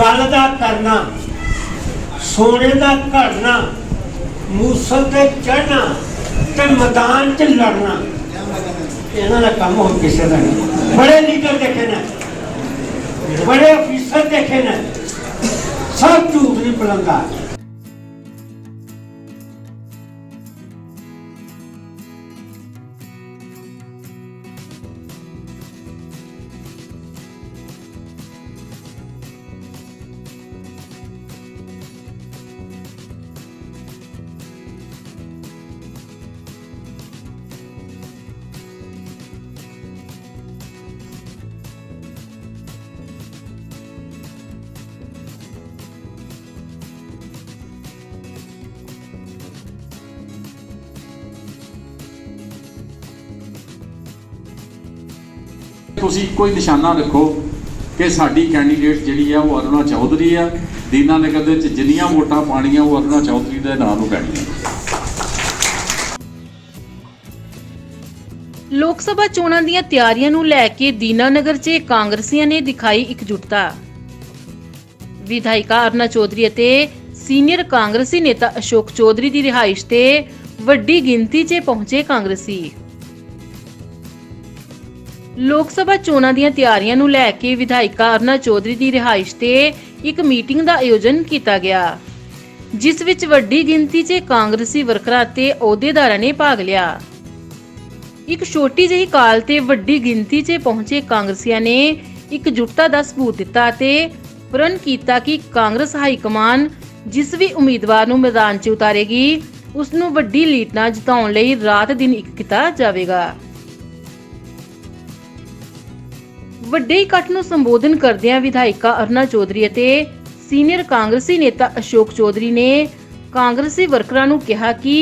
ਗੱਲ ਦਾ ਕਰਨਾ, ਸੋਨੇ ਦਾ ਘੜਨਾ, ਮੂਸਲ ਤੇ ਚੜਨਾ ਤੇ ਮੈਦਾਨ 'ਚ ਲੜਨਾ, ਇਹਨਾਂ ਦਾ ਕੰਮ ਹੋਰ ਕਿਸੇ ਦਾ ਨਹੀਂ। ਬੜੇ ਲੀਡਰ ਦੇਖੇ ਨੇ, ਬੜੇ ਅਫੀਸਰ ਦੇਖੇ ਨੇ, ਸਭ ਝੂਠ ਨਹੀਂ ਬੁਲੰਦਾ ਤੁਸੀਂ ਕੋਈ ਨਿਸ਼ਾਨਾ ਰੱਖੋ ਕਿ ਸਾਡੀ ਕੈਂਡੀਡੇਟ ਜਿਹੜੀ ਆ ਉਹ ਅਰੁਣਾ ਚੌਧਰੀ ਆ। ਦੀਨਾ ਨਗਰ ਦੇ ਵਿੱਚ ਜਿੰਨੀਆਂ ਵੋਟਾਂ ਪਾਣੀਆਂ ਉਹ ਅਰੁਣਾ ਚੌਧਰੀ ਦੇ ਨਾਂ ਨੂੰ ਪੈਣੀਆਂ। ਲੋਕ ਸਭਾ ਚੋਣਾਂ ਦੀਆਂ ਤਿਆਰੀਆਂ ਨੂੰ ਲੈ ਕੇ ਦੀਨਾਨਗਰ 'ਚ ਕਾਂਗਰਸੀਆਂ ਨੇ ਦਿਖਾਈ ਇਕਜੁੱਟਤਾ। ਵਿਧਾਇਕਾ ਅਰਨਾ ਚੌਧਰੀ ਅਤੇ ਸੀਨੀਅਰ ਕਾਂਗਰਸੀ ਨੇਤਾ ਅਸ਼ੋਕ ਚੌਧਰੀ ਦੀ ਰਿਹਾਇਸ਼ ਤੇ ਵੱਡੀ ਗਿਣਤੀ 'ਚ ਪਹੁੰਚੇ ਕਾਂਗਰਸੀ। ਲੋਕ ਸਭਾ ਚੋਣਾਂ ਦੀਆਂ ਤਿਆਰੀਆਂ ਨੂੰ ਲੈ ਕੇ ਵਿਧਾਇਕਾ ਅਰਨਾ ਚੌਧਰੀ ਦੀ ਰਿਹਾਇਸ਼ ਤੇ ਇੱਕ ਮੀਟਿੰਗ ਦਾ ਆਯੋਜਨ ਕੀਤਾ ਗਿਆ, ਜਿਸ ਵਿੱਚ ਵੱਡੀ ਗਿਣਤੀ 'ਚ ਕਾਂਗਰਸੀ ਵਰਕਰਾਂ ਤੇ ਅਹੁਦੇਦਾਰਾਂ ਨੇ ਭਾਗ ਲਿਆ। ਇੱਕ ਛੋਟੀ ਜਿਹੀ ਕਾਲ ਤੇ ਵੱਡੀ ਗਿਣਤੀ 'ਚ ਪਹੁੰਚੇ ਕਾਂਗਰਸੀਆਂ ਨੇ ਇਕਜੁੱਟਤਾ ਦਾ ਸਬੂਤ ਦਿੱਤਾ ਤੇ ਪ੍ਰਣ ਕੀਤਾ ਕਿ ਕਾਂਗਰਸ ਹਾਈ ਕਮਾਨ ਜਿਸ ਵੀ ਉਮੀਦਵਾਰ ਨੂੰ ਮੈਦਾਨ 'ਚ ਉਤਾਰੇਗੀ ਉਸ ਨੂੰ ਵੱਡੀ ਲੀਡ ਨਾਲ ਜਿਤਾਉਣ ਲਈ ਰਾਤ ਦਿਨ ਇੱਕ ਕੀਤਾ ਜਾਵੇਗਾ। ਵੱਡੇ ਇਕੱਠ ਨੂੰ ਸੰਬੋਧਨ ਕਰਦਿਆਂ ਵਿਧਾਇਕਾ ਅਰਨਾ ਚੌਧਰੀ ਅਤੇ ਸੀਨੀਅਰ ਕਾਂਗਰਸੀ ਨੇਤਾ ਅਸ਼ੋਕ ਚੌਧਰੀ ਨੇ ਕਾਂਗਰਸੀ ਵਰਕਰਾਂ ਨੂੰ ਕਿਹਾ ਕਿ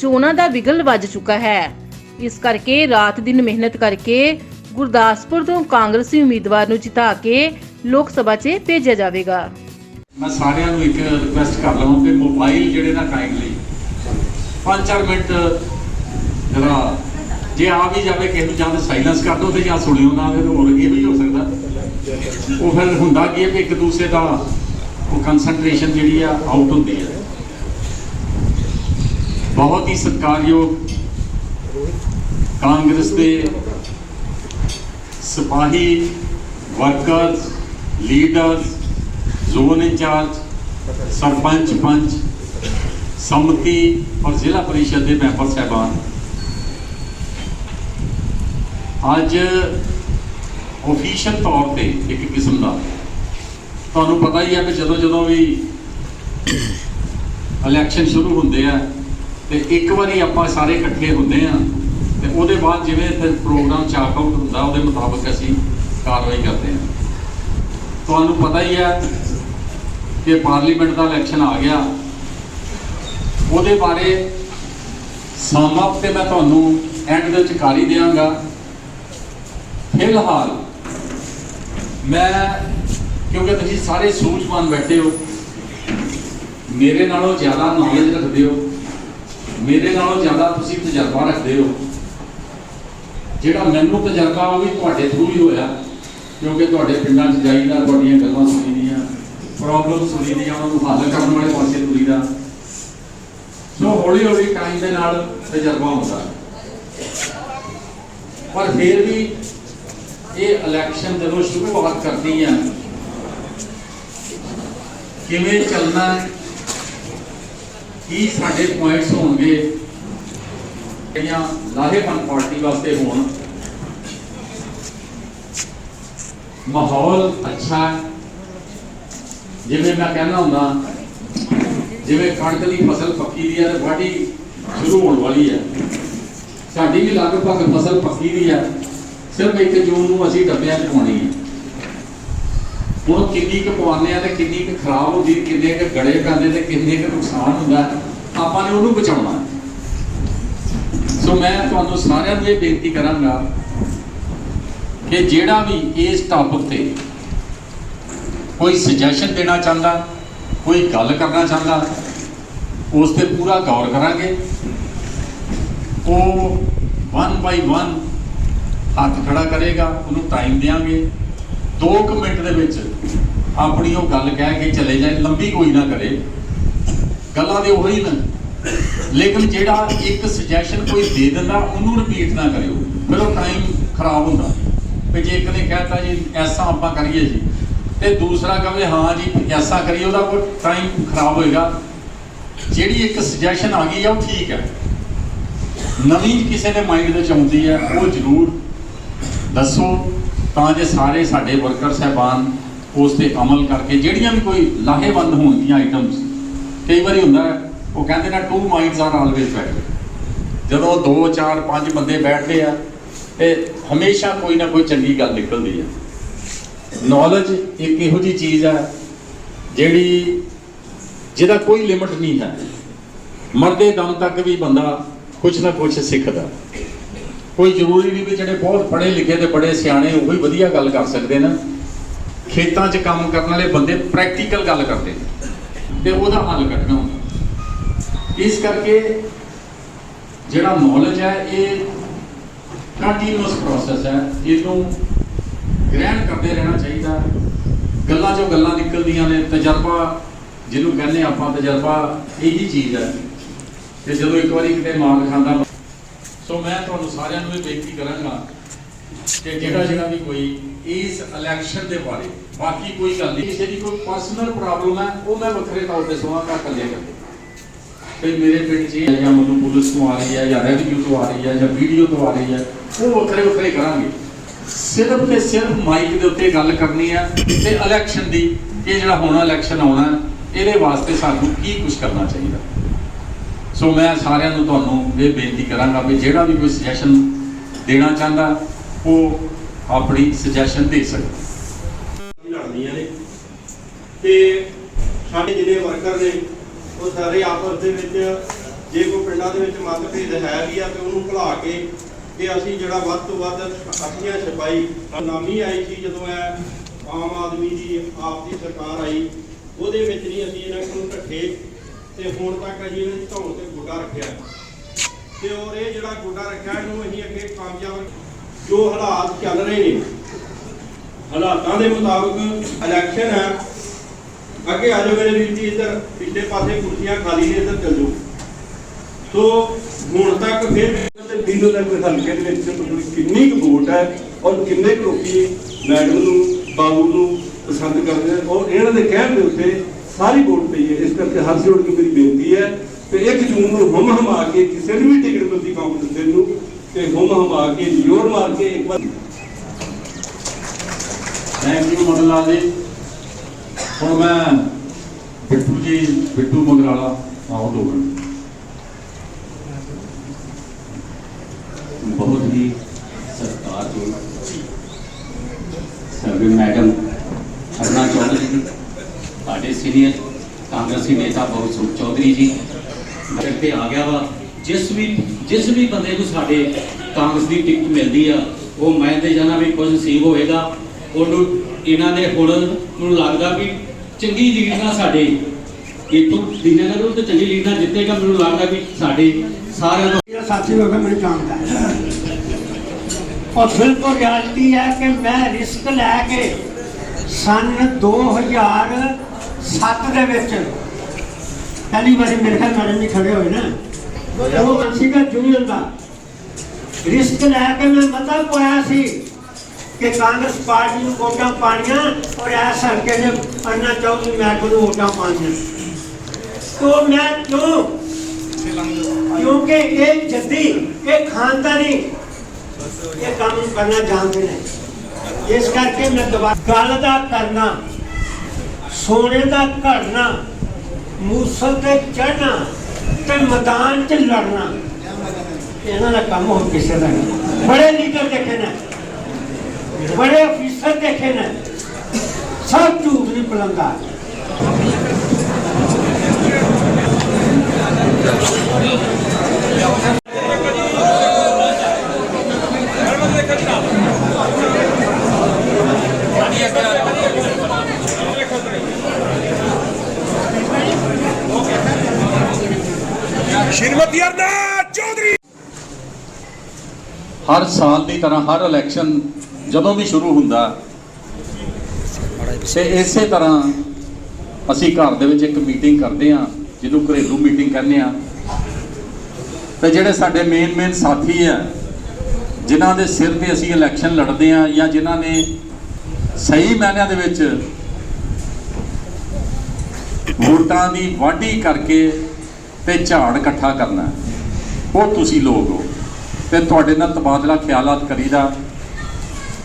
ਚੋਣਾਂ ਦਾ ਵਿਗਲ ਵੱਜ ਚੁੱਕਾ ਹੈ। ਇਸ ਕਰਕੇ ਰਾਤ ਦਿਨ ਮਿਹਨਤ ਕਰਕੇ ਗੁਰਦਾਸਪੁਰ ਤੋਂ ਕਾਂਗਰਸੀ ਉਮੀਦਵਾਰ ਨੂੰ ਜਿਤਾ ਕੇ ਲੋਕ ਸਭਾ 'ਚ ਭੇਜਿਆ ਜਾਵੇਗਾ। ਮੈਂ ਸਾਰਿਆਂ ਨੂੰ ਇੱਕ ਰਿਕੁਐਸਟ ਕਰ ਲਵਾਂ ਕਿ ਮੋਬਾਈਲ ਜਿਹੜੇ ਨਾ ਕਾਈਂਡਲੀ 5-4 ਮਿੰਟ ਜਰਾ ਜੇ ਆ ਵੀ ਜਾਵੇ ਕਿਸੇ ਨੂੰ ਜਾਂ ਤਾਂ ਸਾਇਲੈਂਸ ਕਰ ਦਿਓ ਤੇ ਜਾਂ ਸੁਣਿਓ ਨਾ, ਫਿਰ ਹੋਰ ਕੀ ਵੀ ਹੋ ਸਕਦਾ। ਉਹ ਫਿਰ ਹੁੰਦਾ ਕੀ ਹੈ ਕਿ ਇੱਕ ਦੂਸਰੇ ਦਾ ਉਹ ਕਨਸੈਂਟਰੇਸ਼ਨ ਜਿਹੜੀ ਆ ਆਊਟ ਹੁੰਦੀ ਹੈ। ਬਹੁਤ ਹੀ ਸਤਿਕਾਰਯੋਗ ਕਾਂਗਰਸ ਦੇ ਸਿਪਾਹੀ workers leaders zone incharge sarpanch, ਪੰਚ, ਸਮਤੀ ਔਰ ਜ਼ਿਲ੍ਹਾ ਪਰਿਸ਼ਦ ਦੇ ਮੈਂਬਰ ਸਾਹਿਬਾਨ। ਅੱਜ ਅਫੀਸ਼ੀਅਲ ਤੌਰ ਤੇ ਇੱਕ ਕਿਸਮ ਦਾ। ਤੁਹਾਨੂੰ ਪਤਾ ਹੀ ਹੈ ਕਿ ਜਦੋਂ ਜਦੋਂ ਵੀ ਇਲੈਕਸ਼ਨ ਸ਼ੁਰੂ ਹੁੰਦੇ ਆ ਤੇ ਇੱਕ ਵਾਰੀ ਆਪਾਂ ਸਾਰੇ ਇਕੱਠੇ ਹੁੰਦੇ ਆ ਤੇ ਉਹਦੇ ਬਾਅਦ ਜਿਵੇਂ ਫਿਰ ਪ੍ਰੋਗਰਾਮ ਚਾਕ ਆਊਟ ਹੁੰਦਾ, ਉਹਦੇ ਮੁਤਾਬਕ ਅਸੀਂ ਕਾਰਵਾਈ ਕਰਦੇ ਆ। ਤੁਹਾਨੂੰ ਪਤਾ ਹੀ ਹੈ ਕਿ ਪਾਰਲੀਮੈਂਟ ਦਾ ਇਲੈਕਸ਼ਨ ਆ ਗਿਆ। ਉਹਦੇ ਬਾਰੇ ਸਮਾਪ ਤੇ ਮੈਂ ਤੁਹਾਨੂੰ ਐਂਡ ਦੇ ਵਿੱਚ ਕਰ ਹੀ ਦਿਆਂਗਾ। ਫਿਲਹਾਲ ਮੈਂ, ਕਿਉਂਕਿ ਤੁਸੀਂ ਸਾਰੇ ਸੂਝਵਾਨ ਬੈਠੇ ਹੋ, ਮੇਰੇ ਨਾਲੋਂ ਜ਼ਿਆਦਾ ਨੌਲੇਜ ਰੱਖਦੇ ਹੋ, ਮੇਰੇ ਨਾਲੋਂ ਜ਼ਿਆਦਾ ਤੁਸੀਂ ਤਜਰਬਾ ਰੱਖਦੇ ਹੋ, ਜਿਹੜਾ ਮੈਨੂੰ ਤਜਰਬਾ ਉਹ ਵੀ ਤੁਹਾਡੇ ਥਰੂ ਹੀ ਹੋਇਆ, ਕਿਉਂਕਿ ਤੁਹਾਡੇ ਪਿੰਡਾਂ 'ਚ ਜਾਈਦਾ, ਤੁਹਾਡੀਆਂ ਗੱਲਾਂ ਸੁਣੀਦੀਆਂ ਪ੍ਰੋਬਲਮ ਸੁਣੀਦੀਆਂ ਉਹਨਾਂ ਨੂੰ ਹੱਲ ਕਰਨ ਵਾਲੇ ਪਾਸੇ ਤੁਰੀਦਾ। ਸੋ ਹੌਲੀ ਹੌਲੀ ਟਾਈਮ ਦੇ ਨਾਲ ਤਜਰਬਾ ਹੁੰਦਾ। ਪਰ ਫਿਰ ਵੀ ਇਹ ਇਲੈਕਸ਼ਨ ਜਦੋਂ ਸ਼ੁਰੂਆਤ ਕਰਨੀ ਆ, ਕਿਵੇਂ ਚੱਲਣਾ ਹੈ? ਕੀ ਸਾਡੇ ਪੁਆਇੰਟਸ ਹੋਣਗੇ? ਜਿਹੜੀਆਂ ਲਾਹੇਵੰਦ ਪਾਰਟੀ ਵਾਸਤੇ ਹੋਣ। ਮਾਹੌਲ ਅੱਛਾ ਜਿਵੇਂ ਮੈਂ ਕਹਿੰਦਾ ਹੁੰਦਾ, ਜਿਵੇਂ ਕਣਕ ਦੀ ਫਸਲ ਪੱਕੀ ਦੀ ਹੈ ਤੇ ਵਾਢੀ ਸ਼ੁਰੂ ਹੋਣ ਵਾਲੀ ਹੈ। ਸਾਡੀ ਵੀ ਲਗਭਗ ਫਸਲ ਪੱਕੀ ਦੀ ਹੈ। ਸਿਰਫ 1 ਜੂਨ ਨੂੰ ਅਸੀਂ ਡੱਬਿਆਂ 'ਚ ਪਾਉਣੀ ਹੈ। ਹੁਣ ਕਿੰਨੀ ਕੁ ਪਵਾਉਂਦੇ ਆ ਤੇ ਕਿੰਨੀ ਕੁ ਖਰਾਬ ਹੁੰਦੀ, ਕਿੰਨੇ ਕੁ ਗਲੇ ਪੈਂਦੇ ਤੇ ਕਿੰਨੇ ਕੁ ਨੁਕਸਾਨ ਹੁੰਦਾ, ਆਪਾਂ ਨੇ ਉਹਨੂੰ ਬਚਾਉਣਾ। ਸੋ ਮੈਂ ਤੁਹਾਨੂੰ ਸਾਰਿਆਂ ਨੂੰ ਇਹ ਬੇਨਤੀ ਕਰਾਂਗਾ ਕਿ ਜਿਹੜਾ ਵੀ ਇਸ ਟਾਪਿਕ ਤੇ ਕੋਈ ਸੁਜੈਸ਼ਨ ਦੇਣਾ ਚਾਹੁੰਦਾ, ਕੋਈ ਗੱਲ ਕਰਨਾ ਚਾਹੁੰਦਾ, ਉਸ ਤੇ ਪੂਰਾ ਗੌਰ ਕਰਾਂਗੇ। ਉਹ ਵਨ ਬਾਈ ਵਨ ਹੱਥ ਖੜਾ ਕਰੇਗਾ, ਉਹਨੂੰ ਟਾਈਮ ਦੇਵਾਂਗੇ 2 ਮਿੰਟ ਦੇ ਵਿੱਚ ਆਪਣੀ ਉਹ ਗੱਲ ਕਹਿ ਕੇ ਚਲੇ ਜਾਏ, ਲੰਬੀ ਕੋਈ ਨਾ ਕਰੇ। ਗੱਲਾਂ ਦੇ ਉਹੀ ਨੇ। ਲੇਕਿਨ ਜਿਹੜਾ ਇੱਕ ਸੁਜੈਸ਼ਨ ਕੋਈ ਦੇ ਦਿੰਦਾ, ਉਹਨੂੰ ਰਿਪੀਟ ਨਾ ਕਰਿਓ। ਫਿਰ ਉਹ ਟਾਈਮ ਖਰਾਬ ਹੁੰਦਾ। ਵੀ ਜੇ ਇੱਕ ਨੇ ਕਹਿਤਾ ਜੀ, ਐਸਾ ਆਪਾਂ ਕਰੀਏ ਜੀ। ਤੇ ਦੂਸਰਾ ਕਹੇ, ਹਾਂ ਜੀ, ਐਸਾ ਕਰੀਏ, ਉਹਦਾ ਕੋਈ ਟਾਈਮ ਖਰਾਬ ਹੋਏਗਾ। ਜਿਹੜੀ ਇੱਕ ਸੁਜੈਸ਼ਨ ਆ ਗਈ ਆ, ਉਹ ਠੀਕ ਹੈ। ਨਵੀਂ ਕਿਸੇ ਦੇ ਮਾਈਂਡ ਵਿੱਚ ਆਉਂਦੀ ਹੈ, ਉਹ ਜ਼ਰੂਰ ਦੱਸੋ ਤਾਂ ਜੇ ਸਾਰੇ ਸਾਡੇ ਵਰਕਰ ਸਹਿਬਾਨ ਉਸ ਤੇ ਅਮਲ ਕਰਕੇ ਜਿਹੜੀਆਂ ਵੀ ਕੋਈ ਲਾਹੇਵੰਦ ਹੋਣਗੀਆਂ ਆਈਟਮਸ ਕਈ ਵਾਰੀ ਹੁੰਦਾ ਉਹ ਕਹਿੰਦੇ ਨੇ two minds are always better ਜਦੋਂ 2 4 5 ਬੰਦੇ ਬੈਠਦੇ ਆ, ਤੇ ਹਮੇਸ਼ਾ ਕੋਈ ਨਾ ਕੋਈ ਚੰਗੀ ਗੱਲ ਨਿਕਲਦੀ ਹੈ ਨੌਲੇਜ ਇੱਕ ਇਹੋ ਜੀ ਚੀਜ਼ ਹੈ ਜਿਹੜੀ ਜਿਹਦਾ ਕੋਈ ਲਿਮਟ ਨਹੀਂ ਹੈ। ਮਰਦੇ ਦਮ ਤੱਕ ਵੀ ਬੰਦਾ ਕੁਝ ਨਾ ਕੁਝ ਸਿੱਖਦਾ। ਕੋਈ ਜ਼ਰੂਰੀ ਨਹੀਂ ਵੀ ਜਿਹੜੇ ਬਹੁਤ ਪੜ੍ਹੇ ਲਿਖੇ ਤੇ ਬੜੇ ਸਿਆਣੇ ਉਹ ਹੀ ਵਧੀਆ ਗੱਲ ਕਰ ਸਕਦੇ ਨੇ। ਖੇਤਾਂ 'ਚ ਕੰਮ ਕਰਨ ਵਾਲੇ ਬੰਦੇ ਪ੍ਰੈਕਟੀਕਲ ਗੱਲ ਕਰਦੇ ਨੇ ਤੇ ਉਹਦਾ ਹੱਲ ਕੱਢਣਾ ਹੁੰਦਾ। ਇਸ ਕਰਕੇ ਜਿਹੜਾ ਨੌਲੇਜ ਹੈ, ਇਹ ਕੰਟੀਨਿਊਸ ਪ੍ਰੋਸੈਸ ਹੈ। ਇਹਨੂੰ ਗ੍ਰਹਿਣ ਕਰਦੇ ਰਹਿਣਾ ਚਾਹੀਦਾ। ਗੱਲਾਂ 'ਚੋਂ ਗੱਲਾਂ ਨਿਕਲਦੀਆਂ ਨੇ। ਤਜਰਬਾ, ਜਿਹਨੂੰ ਕਹਿੰਦੇ ਆਪਾਂ ਤਜਰਬਾ, ਇਹੀ ਚੀਜ਼ ਹੈ। ਤੇ ਜਦੋਂ ਇੱਕ ਵਾਰੀ ਕਿਤੇ ਮਾਰ ਖਾਂਦਾ ਸੋ ਮੈਂ ਤੁਹਾਨੂੰ ਸਾਰਿਆਂ ਨੂੰ ਇਹ ਬੇਨਤੀ ਕਰਾਂਗਾ ਕਿ ਜਿਹੜਾ ਜਿਹੜਾ ਵੀ ਕੋਈ ਇਸ ਇਲੈਕਸ਼ਨ ਦੇ ਬਾਰੇ, ਬਾਕੀ ਕੋਈ ਗੱਲ ਨਹੀਂ, ਕਿਸੇ ਕੋਈ ਪਰਸਨਲ ਪ੍ਰੋਬਲਮ ਹੈ, ਉਹ ਮੈਂ ਵੱਖਰੇ ਤੌਰ ਤੇ ਸੁਣਾਂਗਾ ਇਕੱਲੇ ਕਰਕੇ ਤੇ ਮੇਰੇ ਪਿੰਡ 'ਚ ਜਾਂ ਮੈਨੂੰ ਪੁਲਿਸ ਤੋਂ ਆ ਰਹੀ ਹੈ, ਜਾਂ ਰੈਵਨਿਊ ਤੋਂ ਆ ਰਹੀ ਹੈ, ਜਾਂ ਵੀਡੀਓ ਤੋਂ ਆ ਰਹੀ ਹੈ, ਉਹ ਵੱਖਰੇ ਵੱਖਰੇ ਕਰਾਂਗੇ। ਸਿਰਫ ਤੇ ਸਿਰਫ ਮਾਈਕ ਦੇ ਉੱਤੇ ਗੱਲ ਕਰਨੀ ਹੈ ਤੇ ਇਲੈਕਸ਼ਨ ਦੀ ਇਹ ਜਿਹੜਾ ਹੋਣਾ ਇਲੈਕਸ਼ਨ ਆਉਣਾ ਇਹਦੇ ਵਾਸਤੇ ਸਾਨੂੰ ਕੀ ਕੁਝ ਕਰਨਾ ਚਾਹੀਦਾ। ਸੋ ਮੈਂ ਸਾਰਿਆਂ ਨੂੰ ਤੁਹਾਨੂੰ ਇਹ ਬੇਨਤੀ ਕਰਾਂਗਾ ਵੀ ਜਿਹੜਾ ਵੀ ਕੋਈ ਸੁਜੈਸ਼ਨ ਦੇਣਾ ਚਾਹੁੰਦਾ, ਉਹ ਆਪਣੀ ਸੁਜੈਸ਼ਨ ਦੇ ਸਕਦਾ। ਲੜਦੀਆਂ ਨੇ। ਤੇ ਸਾਡੇ ਜਿਹੜੇ ਵਰਕਰ ਨੇ, ਉਹ ਸਾਰੇ ਆਪਸ ਦੇ ਵਿੱਚ, ਜੇ ਕੋਈ ਪਿੰਡਾਂ ਦੇ ਵਿੱਚ ਮਤਭੇਦ ਹੈ ਵੀ ਆ ਤੇ ਉਹਨੂੰ ਭੁਲਾ ਕੇ ਕਿ ਅਸੀਂ ਜਿਹੜਾ ਵੱਧ ਤੋਂ ਵੱਧ ਅੱਖੀਆਂ ਛਪਾਈ ਨਾਮੀ ਆਈ ਸੀ ਜਦੋਂ ਇਹ ਆਮ ਆਦਮੀ ਦੀ, ਆਪ ਦੀ ਸਰਕਾਰ ਆਈ, ਉਹਦੇ ਵਿੱਚ ਨਹੀਂ ਅਸੀਂ ਇਹਨਾਂ ਨੂੰ ਇਕੱਠੇ ਤੇ ਹੁਣ ਤੱਕ ਅਸੀਂ ਇਹਨਾਂ ਧੌਣ ਤੇ ਗੋਡਾ ਰੱਖਿਆ ਤੇ ਔਰ ਇਹ ਜਿਹੜਾ ਗੋਡਾ ਰੱਖਿਆ, ਇਹਨੂੰ ਅਸੀਂ ਅੱਗੇ ਕਾਮਯਾਬ ਜੋ ਹਾਲਾਤ ਚੱਲ ਰਹੇ ਨੇ, ਹਾਲਾਤਾਂ ਦੇ ਮੁਤਾਬਕ ਇਲੈਕਸ਼ਨ ਹੈ। ਅੱਗੇ ਆ ਜਾਓ ਮੇਰੇ ਵੀਰ ਜੀ, ਇੱਧਰ ਪਿਛਲੇ ਪਾਸੇ ਕੁਰਸੀਆਂ ਖਾਲੀ ਨੇ, ਇੱਧਰ ਚੱਲ ਜਾਓ। ਸੋ ਹੁਣ ਤੱਕ ਫਿਰ ਤੇ ਦਿਨੋਂ ਹਲਕੇ ਦੇ ਵਿੱਚ ਕਿੰਨੀ ਕੁ ਵੋਟ ਹੈ ਔਰ ਕਿੰਨੇ ਕੁ ਲੋਕੀ ਮੈਡਮ ਨੂੰ, ਬਾਬੂ ਨੂੰ ਪਸੰਦ ਕਰਦੇ ਔਰ ਇਹਨਾਂ ਦੇ ਕਹਿਣ ਦੇ ਉੱਤੇ ਸਾਰੀ ਵੋਟ ਪਈ ਹੈ। ਇਸ ਕਰਕੇ ਹੱਥ ਜੋੜ ਕੇ ਮੇਰੀ ਬੇਨਤੀ ਹੈ ਤੇ 1 ਜੂਨ ਨੂੰ ਹਮ ਹਮਾ ਕੇ ਕਿਸੇ ਨੂੰ ਵੀ ਟਿਕਟ ਮਿਲਦੀ ਕਾਂਗਰਸ ਦੇ ਨੂੰ, ਤੇ ਹਮ ਹਮਾ ਕੇ ਜ਼ੋਰ ਮਾਰ ਕੇ ਇੱਕ ਵਾਰ ਥੈਂਕ ਯੂ ਮਦਨ ਲਾਲ ਜੀ। ਹੁਣ ਮੈਂ ਬਿੱਟੂ ਜੀ, ਬਿੱਟੂ ਮੰਗਰਾਲਾ, ਆਓ ਦੋ ਮਿੰਟ ਬਹੁਤ ਹੀ ਸਤਿਕਾਰਯੋਗ ਸਰਵੇ ਮੈਡਮ ਅਰਨਾ ਚੌਧਰੀ ਜੀ ਸਾਡੇ ਸੀਨੀਅਰ ਕਾਂਗਰਸੀ ਨੇਤਾ ਬਹੁਤ ਸੁਖ ਚੌਧਰੀ ਜੀ ਮੇਰੇ ਤੇ ਆ ਗਿਆ ਵਾ। ਜਿਸ ਵੀ ਜਿਸ ਵੀ ਬੰਦੇ ਨੂੰ ਸਾਡੇ ਕਾਂਗਰਸ ਦੀ ਟਿਕਟ ਮਿਲਦੀ ਆ, ਉਹ ਮੈਂ ਤੇ ਜਾਣਾ ਵੀ ਕੁਝ ਨਸੀਬ ਹੋਏਗਾ। ਉਹਨੂੰ ਇਹਨਾਂ ਨੇ ਹੁਣ ਮੈਨੂੰ ਲੱਗਦਾ ਵੀ ਚੰਗੀ ਲੀਡ ਨਾਲ ਸਾਡੇ ਇਤੋਂ ਦੀਨਾਨਗਰ ਨੂੰ ਤੇ ਚੰਗੀ ਲੀਡ ਨਾਲ ਜਿੱਤੇਗਾ, ਮੈਨੂੰ ਲੱਗਦਾ ਵੀ ਸਾਡੇ ਸਾਰਿਆਂ ਨੂੰ ਮੇਰਾ ਸਾਥੀ ਲੋਕਾਂ ਮੈਨੂੰ ਜਾਣਦਾ ਔਰ ਬਿਲਕੁਲ ਰਿਐਲਿਟੀ ਹੈ ਕਿ ਮੈਂ ਰਿਸਕ ਲੈ ਕੇ ਸਨ 2007 ਦੇ ਵਿੱਚ ਪਹਿਲੀ ਵਾਰੀ ਮੇਰੇ ਖਿਆਲ ਮੈਡਮ ਜੀ ਖੜੇ ਹੋਏ ਨਾ ਉਹ ਸੀਗਾ ਜੂਨੀਅਰ ਦਾ ਰਿਸਕ ਲੈ ਕੇ ਮੈਂ ਮਤਾ ਪਾਇਆ ਸੀ ਕਿ ਕਾਂਗਰਸ ਪਾਰਟੀ ਨੂੰ ਵੋਟਾਂ ਪਾਣੀਆਂ ਔਰ ਐਸ ਹਲਕੇ ਨੇ ਅੰਨਾ ਚੌਧਰੀ ਮੈਂ ਕੋਲ ਵੋਟਾਂ ਪਾਣੀਆਂ ਤੋ ਮੈਂ ਕਿਉਂ ਕਿਉਂਕਿ ਇਹ ਜੱਦੀ ਇਹ ਖਾਨਦਾਨੀ ਇਹ ਕੰਮ ਨੂੰ ਕਰਨਾ ਜਾਣਦੇ ਨੇ ਇਸ ਕਰਕੇ ਮੈਂ ਦੁਬਾਰਾ ਗੱਲ ਦਾ ਕਰਨਾ ਸੋਨੇ ਦਾ ਘੜਨਾ, ਮੂਸਲ ਤੇ ਚੜਨਾ ਤੇ ਮੈਦਾਨ 'ਚ ਲੜਨਾ। ਇਹਨਾਂ ਦਾ ਕੰਮ ਹੋਰ ਕਿਸੇ ਦਾ ਨਹੀਂ। ਬੜੇ ਲੀਡਰ ਦੇਖੇ ਨੇ, ਬੜੇ ਅਫੀਸਰ ਦੇਖੇ ਨੇ, ਸਭ ਝੂਠ ਨਹੀਂ ਬੁਲੰਦਾ। ਸ਼੍ਰੀਮਤੀ ਅਰਨਾ ਚੌਧਰੀ। ਹਰ ਸਾਲ ਦੀ ਤਰ੍ਹਾਂ ਹਰ ਇਲੈਕਸ਼ਨ ਜਦੋਂ ਵੀ ਸ਼ੁਰੂ ਹੁੰਦਾ, ਤੇ ਇਸੇ ਤਰ੍ਹਾਂ ਅਸੀਂ ਘਰ ਦੇ ਵਿੱਚ ਇੱਕ ਮੀਟਿੰਗ ਕਰਦੇ ਆ ਜਿਹਨੂੰ ਘਰੇਲੂ ਮੀਟਿੰਗ ਕਹਿੰਦੇ ਆ ਤੇ ਜਿਹੜੇ ਸਾਡੇ ਮੇਨ ਮੇਨ ਸਾਥੀ ਆ, ਜਿਨ੍ਹਾਂ ਦੇ ਸਿਰ ਤੇ ਅਸੀਂ ਇਲੈਕਸ਼ਨ ਲੜਦੇ ਆ ਜਾਂ ਜਿਨ੍ਹਾਂ ਨੇ ਸਹੀ ਮਾਇਨਿਆਂ ਦੇ ਵਿੱਚ ਵੋਟਾਂ ਦੀ ਵਾਢੀ ਕਰਕੇ ਤੇ ਝਾੜ ਇਕੱਠਾ ਕਰਨਾ। ਉਹ ਤੁਸੀਂ ਲੋਕ ਹੋ। ਤੇ ਤੁਹਾਡੇ ਨਾਲ ਤਬਾਦਲਾ ਖਿਆਲਾਤ ਕਰੀਦਾ।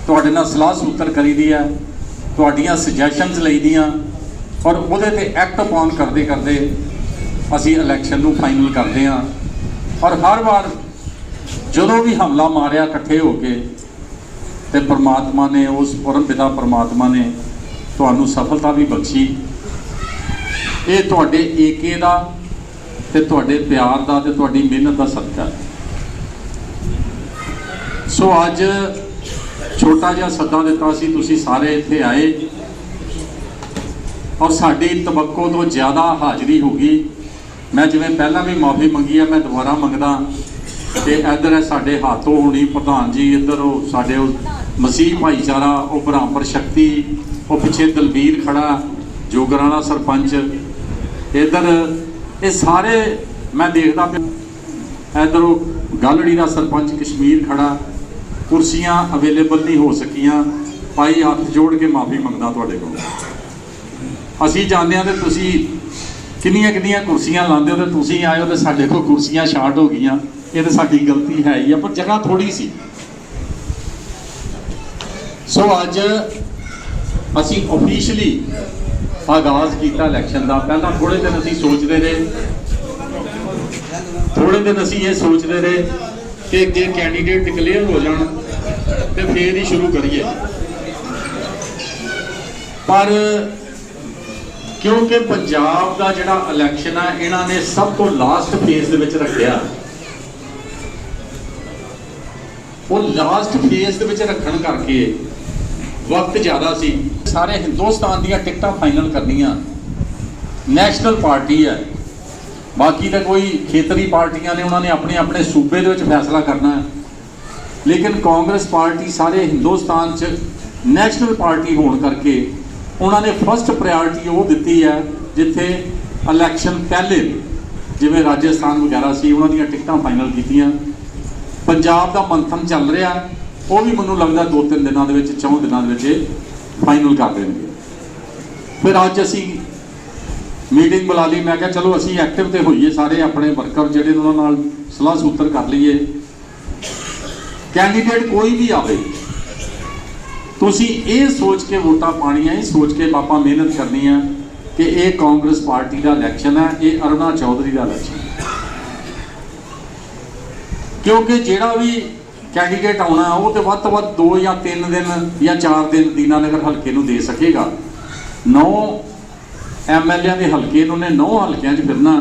ਤੁਹਾਡੇ ਨਾਲ ਸਲਾਹ ਸੂਤਰ ਕਰੀਦੀ ਆ। ਤੁਹਾਡੀਆਂ ਸੁਜੈਸ਼ਨਸ ਲਈਦੀਆਂ। ਔਰ ਉਹਦੇ ਤੇ ਐਕਟ ਅਪਨ ਕਰਦੇ ਕਰਦੇ ਅਸੀਂ ਇਲੈਕਸ਼ਨ ਨੂੰ ਫਾਈਨਲ ਕਰਦੇ ਆ ਔਰ ਹਰ ਵਾਰ ਜਦੋਂ ਵੀ ਹਮਲਾ ਮਾਰਿਆ ਇਕੱਠੇ ਹੋ ਕੇ, ਤੇ ਪ੍ਰਮਾਤਮਾ ਨੇ, ਉਸ ਪਰਮ ਪਿਤਾ ਪ੍ਰਮਾਤਮਾ ਨੇ ਤੁਹਾਨੂੰ ਸਫਲਤਾ ਵੀ ਬਖਸ਼ੀ। ਇਹ ਤੁਹਾਡੇ ਏਕੇ ਦਾ ਤੇ ਤੁਹਾਡੇ ਪਿਆਰ ਦਾ ਤੇ ਤੁਹਾਡੀ ਮਿਹਨਤ ਦਾ ਸਦਕਾ। ਸੋ ਅੱਜ ਛੋਟਾ ਜਿਹਾ ਸੱਦਾ ਦਿੱਤਾ ਸੀ, ਤੁਸੀਂ ਸਾਰੇ ਇੱਥੇ ਆਏ ਔਰ ਸਾਡੀ ਤਬੱਕੋ ਤੋਂ ਜ਼ਿਆਦਾ ਹਾਜ਼ਰੀ ਹੋ ਗਈ। ਮੈਂ ਜਿਵੇਂ ਪਹਿਲਾਂ ਵੀ ਮਾਫੀ ਮੰਗੀ ਆ, ਮੈਂ ਦੁਬਾਰਾ ਮੰਗਦਾ ਤੇ ਇੱਧਰ ਹੈ ਸਾਡੇ ਹਾਥੋਂ ਹੋਣੀ ਪ੍ਰਧਾਨ ਜੀ, ਇੱਧਰ ਉਹ ਸਾਡੇ ਉਹ ਮਸੀਹ ਭਾਈਚਾਰਾ, ਉਹ ਬ੍ਰਾਹਮਣ ਸ਼ਕਤੀ, ਉਹ ਪਿੱਛੇ ਦਲਬੀਰ ਖੜਾ, ਜੋਗਰਾਣਾ ਸਰਪੰਚ। ਇੱਧਰ ਇਹ ਸਾਰੇ ਮੈਂ ਦੇਖਦਾ ਪਿਆ। ਇੱਧਰ ਉਹ ਗਾਲੜੀ ਦਾ ਸਰਪੰਚ ਕਸ਼ਮੀਰ ਖੜਾ। ਕੁਰਸੀਆਂ ਅਵੇਲੇਬਲ ਨਹੀਂ ਹੋ ਸਕੀਆਂ। ਭਾਈ ਹੱਥ ਜੋੜ ਕੇ ਮਾਫੀ ਮੰਗਦਾ ਤੁਹਾਡੇ ਕੋਲ। ਅਸੀਂ ਜਾਣਦੇ ਹਾਂ ਤੇ ਤੁਸੀਂ ਕਿੰਨੀਆਂ ਕਿੰਨੀਆਂ ਕੁਰਸੀਆਂ ਲਾਉਂਦੇ ਹੋ ਤੇ ਤੁਸੀਂ ਆਏ ਹੋ ਤੇ ਸਾਡੇ ਕੋਲ ਕੁਰਸੀਆਂ ਸ਼ਾਰਟ ਹੋ ਗਈਆਂ। ਇਹ ਤਾਂ ਸਾਡੀ ਗਲਤੀ ਹੈ ਹੀ ਆ, ਪਰ ਜਗ੍ਹਾ ਥੋੜੀ ਸੀ। ਸੋ ਅੱਜ ਅਸੀਂ ਆਫੀਸ਼ੀਅਲੀ ਆਗਾਜ਼ ਕੀਤਾ ਇਲੈਕਸ਼ਨ ਦਾ। ਪਹਿਲਾਂ ਥੋੜੇ ਦਿਨ ਅਸੀਂ ਸੋਚਦੇ ਰਹੇ। ਥੋੜੇ ਦਿਨ ਅਸੀਂ ਇਹ ਸੋਚਦੇ ਰਹੇ ਕਿ ਜੇ ਕੈਂਡੀਡੇਟ ਡਿਕਲੇਅਰ ਹੋ ਜਾਣ ਤੇ ਫੇਰ ਹੀ ਸ਼ੁਰੂ ਕਰੀਏ। ਪਰ ਕਿਉਂਕਿ ਪੰਜਾਬ ਦਾ ਜਿਹੜਾ ਇਲੈਕਸ਼ਨ ਆ, ਇਹਨਾਂ ਨੇ ਸਭ ਤੋਂ ਲਾਸਟ ਫੇਜ਼ ਦੇ ਵਿੱਚ ਰੱਖਿਆ। ਉਹ ਲਾਸਟ ਫੇਜ਼ ਦੇ ਵਿੱਚ ਰੱਖਣ ਕਰਕੇ ਵਕਤ ਜ਼ਿਆਦਾ ਸੀ। ਸਾਰੇ ਹਿੰਦੁਸਤਾਨ ਦੀਆਂ ਟਿਕਟਾਂ ਫਾਈਨਲ ਕਰਨੀਆਂ। ਨੈਸ਼ਨਲ ਪਾਰਟੀ ਹੈ। ਬਾਕੀ ਤਾਂ ਕੋਈ ਖੇਤਰੀ ਪਾਰਟੀਆਂ ਨੇ ਉਹਨਾਂ ਨੇ ਆਪਣੇ ਆਪਣੇ ਸੂਬੇ ਦੇ ਵਿੱਚ ਫੈਸਲਾ ਕਰਨਾ ਹੈ। ਲੇਕਿਨ ਕਾਂਗਰਸ ਪਾਰਟੀ ਸਾਰੇ ਹਿੰਦੁਸਤਾਨ 'ਚ ਨੈਸ਼ਨਲ ਪਾਰਟੀ ਹੋਣ ਕਰਕੇ ਉਹਨਾਂ ਨੇ ਫਸਟ ਪ੍ਰਾਇੋਰਟੀ ਉਹ ਦਿੱਤੀ ਹੈ, ਜਿੱਥੇ ਇਲੈਕਸ਼ਨ ਪਹਿਲੇ ਜਿਵੇਂ ਰਾਜਸਥਾਨ ਵਗੈਰਾ ਸੀ, ਉਹਨਾਂ ਦੀਆਂ ਟਿਕਟਾਂ ਫਾਈਨਲ ਕੀਤੀਆਂ। ਪੰਜਾਬ ਦਾ ਮੰਥਨ ਚੱਲ ਰਿਹਾ। ਉਹ ਵੀ ਮੈਨੂੰ ਲੱਗਦਾ ਦੋ ਤਿੰਨ ਦਿਨਾਂ ਦੇ ਵਿੱਚ, ਚੌਂ ਦਿਨਾਂ ਦੇ ਵਿੱਚ ਫਾਈਨਲ ਕਰ ਦੇਣਗੇ। ਫਿਰ ਅੱਜ ਅਸੀਂ ਮੀਟਿੰਗ ਬੁਲਾ ਲਈ। ਮੈਂ ਕਿਹਾ, ਚਲੋ ਅਸੀਂ ਐਕਟਿਵ ਤੇ ਹੋਈਏ ਸਾਰੇ ਆਪਣੇ ਵਰਕਰ ਜਿਹੜੇ ਉਹਨਾਂ ਨਾਲ ਸਲਾਹ ਸੂਤਰ ਕਰ ਲਈਏ। ਕੈਂਡੀਡੇਟ ਕੋਈ ਵੀ ਆਵੇ, ਤੁਸੀਂ ਇਹ ਸੋਚ ਕੇ ਵੋਟਾਂ ਪਾਣੀਆਂ ਇਹ ਸੋਚ ਕੇ ਪਾਪਾ ਮਿਹਨਤ ਕਰਨੀ ਆ ਕਿ ਇਹ ਕਾਂਗਰਸ ਪਾਰਟੀ ਦਾ ਇਲੈਕਸ਼ਨ ਹੈ ਇਹ ਅਰੁਣਾ ਚੌਧਰੀ ਦਾ ਇਲੈਕਸ਼ਨ ਕਿਉਂਕਿ ਜਿਹੜਾ ਵੀ ਕੈਂਡੀਡੇਟ ਆਉਣਾ ਉਹ ਤੇ ਵੱਧ ਤੋਂ ਵੱਧ 2 ਜਾਂ 3 ਦਿਨ ਜਾਂ 4 ਦਿਨ ਦੀਨਾਨਗਰ ਹਲਕੇ ਨੂੰ ਦੇ ਸਕੇਗਾ। 9 ਐਮਐਲਏ ਦੇ ਹਲਕੇ ਨੂੰ ਨੇ 9 ਹਲਕਿਆਂ 'ਚ ਫਿਰਨਾ।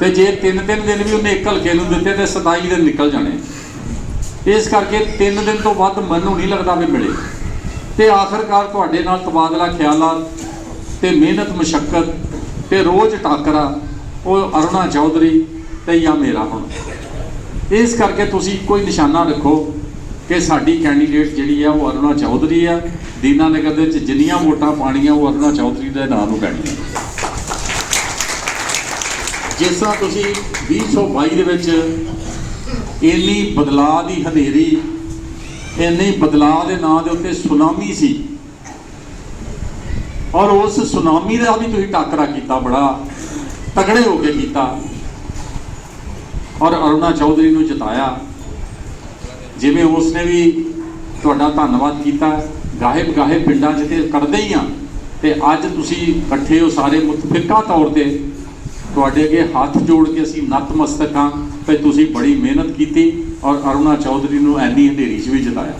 ਤੇ ਜੇ 3-3 ਦਿਨ ਵੀ ਉਹਨੇ ਇੱਕ ਹਲਕੇ ਨੂੰ ਦਿੱਤੇ, ਤੇ 27 ਦਿਨ ਨਿਕਲ ਜਾਣੇ। ਇਸ ਕਰਕੇ 3 ਦਿਨ ਤੋਂ ਵੱਧ ਮੈਨੂੰ ਨਹੀਂ ਲੱਗਦਾ ਵੀ ਮਿਲੇ। ਤੇ ਆਖਰਕਾਰ ਤੁਹਾਡੇ ਨਾਲ ਤਬਾਦਲਾ ਖਿਆਲਾਤ ਤੇ ਮਿਹਨਤ ਮੁਸ਼ਕਲ ਤੇ ਰੋਜ਼ ਟਾਕਰਾ, ਉਹ ਅਰੁਣਾ ਚੌਧਰੀ ਤੇ ਜਾਂ ਮੇਰਾ ਹੁਣ। ਇਸ ਕਰਕੇ ਤੁਸੀਂ ਕੋਈ ਨਿਸ਼ਾਨਾ ਰੱਖੋ ਕਿ ਸਾਡੀ ਕੈਂਡੀਡੇਟ ਜਿਹੜੀ ਆ ਉਹ ਅਰੁਣਾ ਚੌਧਰੀ ਆ। ਦੀਨਾਨਗਰ ਦੇ ਵਿੱਚ ਜਿੰਨੀਆਂ ਵੋਟਾਂ ਪਾਣੀਆਂ ਉਹ ਅਰੁਣਾ ਚੌਧਰੀ ਦੇ ਨਾਂ ਨੂੰ ਪੈਣੀਆਂ। ਜਿਸ ਤਰ੍ਹਾਂ ਤੁਸੀਂ 2022 ਦੇ ਵਿੱਚ ਇੰਨੀ ਬਦਲਾਅ ਦੀ ਹਨੇਰੀ, ਇੰਨੀ ਬਦਲਾਅ ਦੇ ਨਾਂ ਦੇ ਉੱਤੇ ਸੁਨਾਮੀ ਸੀ। ਔਰ ਉਸ ਸੁਨਾਮੀ ਦਾ ਵੀ ਤੁਸੀਂ ਟਾਕਰਾ ਕੀਤਾ, ਬੜਾ ਤਗੜੇ ਹੋ ਕੇ ਕੀਤਾ। ਔਰ ਅਰੁਣਾ ਚੌਧਰੀ ਨੂੰ ਜਿਤਾਇਆ। ਜਿਵੇਂ ਉਸਨੇ ਵੀ ਤੁਹਾਡਾ ਧੰਨਵਾਦ ਕੀਤਾ ਗਾਹੇ ਗਾਹੇ ਪਿੰਡਾਂ 'ਚ ਤੇ ਕਰਦੇ ਹੀ ਆ। ਤੇ ਅੱਜ ਤੁਸੀਂ ਇਕੱਠੇ ਹੋ ਸਾਰੇ ਮੁਤਫਿਕਾ ਤੌਰ ਤੇ। ਤੁਹਾਡੇ ਅੱਗੇ ਹੱਥ ਜੋੜ ਕੇ ਅਸੀਂ ਨਤਮਸਤਕ ਹਾਂ। ਕਿ ਤੁਸੀਂ ਬੜੀ ਮਿਹਨਤ ਕੀਤੀ ਔਰ ਅਰੁਣਾ ਚੌਧਰੀ ਨੂੰ ਐਨੀ ਹਨੇਰੀ 'ਚ ਵੀ ਜਿਤਾਇਆ।